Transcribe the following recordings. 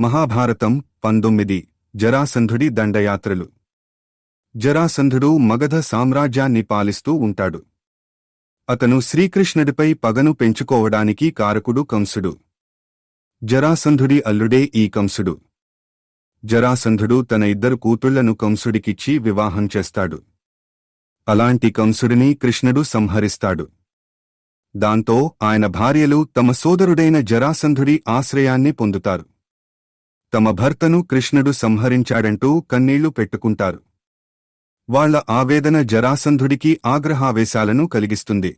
మహాభారతం పంతొమ్మిది. జరాసంధుడి దండయాత్రలు. జరాసంధుడు మగధ సామ్రాజ్యాన్ని పాలిస్తూ ఉంటాడు. అతను శ్రీకృష్ణుడిపై పగను పెంచుకోవడానికి కారకుడు కంసుడు. జరాసంధుడి అల్లుడే ఈ కంసుడు. జరాసంధుడు తన ఇద్దరు కూతుళ్ళను కంసుడికిచ్చి వివాహం చేస్తాడు. అలాంటి కంసుడిని కృష్ణుడు సంహరిస్తాడు. దాంతో ఆయన భార్యలు తమ సోదరుడైన జరాసంధుడి ఆశ్రయాన్ని పొందుతారు. తమ భర్తను కృష్ణుడు సంహరించాడంటూ కన్నీళ్ళు పెట్టుకుంటారు. వాళ్ళ ఆవేదన జరాసంధుడికి ఆగ్రహావేశాలను కలిగిస్తుంది.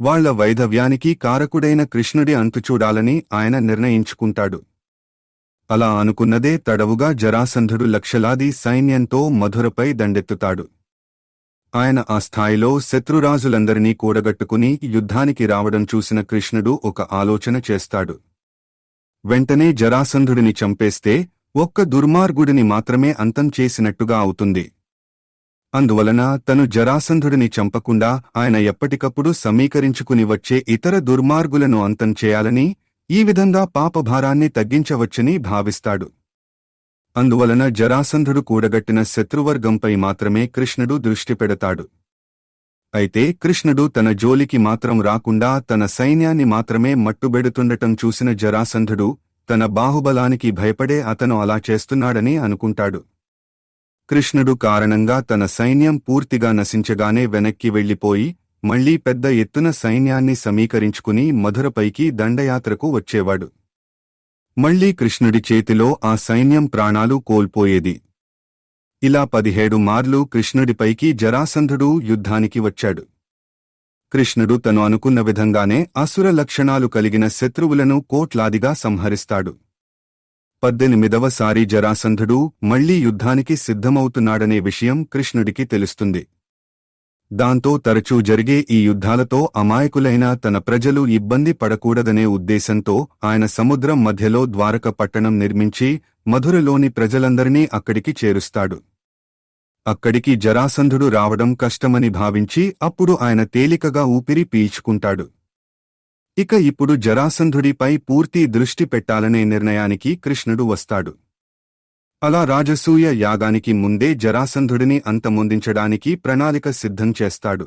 వాళ్ళ వైధవ్యానికి కారకుడైన కృష్ణుడి అంతుచూడాలని ఆయన నిర్ణయించుకుంటాడు. అలా అనుకున్నదే తడవుగా జరాసంధుడు లక్షలాది సైన్యంతో మధురపై దండెత్తుతాడు. ఆయన ఆ స్థాయిలో శత్రురాజులందరినీ కూడగట్టుకుని యుద్ధానికి రావడం చూసిన కృష్ణుడు ఒక ఆలోచన చేస్తాడు. వెంటనే జరాసంధుడిని చంపేస్తే ఒక్క దుర్మార్గుడిని మాత్రమే అంతం చేసినట్టుగా అవుతుంది. అందువలన తను జరాసంధుడిని చంపకుండా ఆయన ఎప్పటికప్పుడు సమీకరించుకుని వచ్చే ఇతర దుర్మార్గులను అంతం చేయాలని ఈ విధంగా పాపభారాన్ని తగ్గించవచ్చని భావిస్తాడు. అందువలన జరాసంధుడు కూడగట్టిన శత్రువర్గంపై మాత్రమే కృష్ణుడు దృష్టి పెడతాడు. అయితే కృష్ణుడు తన జోలికి మాత్రం రాకుండా తన సైన్యాన్ని మాత్రమే మట్టుబెడుతుండటం చూసిన జరాసంధుడు తన బాహుబలానికి భయపడే అతను అలా చేస్తున్నాడని అనుకుంటాడు. కృష్ణుడు కారణంగా తన సైన్యం పూర్తిగా నశించగానే వెనక్కి వెళ్ళిపోయి మళ్ళీ పెద్ద ఎత్తున సైన్యాన్ని సమీకరించుకుని మధురపైకి దండయాత్రకు వచ్చేవాడు. మళ్ళీ కృష్ణుడి చేతిలో ఆ సైన్యం ప్రాణాలు కోల్పోయేది. ఇలా పదిహేడు మార్లు కృష్ణుడిపైకి జరాసంధుడు యుద్ధానికి వచ్చాడు. కృష్ణుడు తను అనుకున్న విధంగానే అసుర లక్షణాలు కలిగిన శత్రువులను కోట్లాదిగా సంహరిస్తాడు. పద్దెనిమిదవసారి జరాసంధుడు మళ్ళీ యుద్ధానికి సిద్ధమవుతున్నాడనే విషయం కృష్ణుడికి తెలుస్తుంది. దాంతో తరచూ జరిగే ఈ యుద్ధాలతో అమాయకులైన తన ప్రజలు ఇబ్బంది పడకూడదనే ఉద్దేశంతో ఆయన సముద్రం మధ్యలో ద్వారక పట్టణం నిర్మించి మధురలోని ప్రజలందరినీ అక్కడికి చేరుస్తాడు. అక్కడికి జరాసంధుడు రావడం కష్టమని భావించి అప్పుడు ఆయన తేలికగా ఊపిరి పీల్చుకుంటాడు. ఇక ఇప్పుడు జరాసంధుడిపై పూర్తి దృష్టి పెట్టాలనే నిర్ణయానికి కృష్ణుడు వస్తాడు. అలా రాజసూయ యాగానికి ముందే జరాసంధుడిని అంతమొందించడానికి ప్రణాళిక సిద్ధం చేస్తాడు.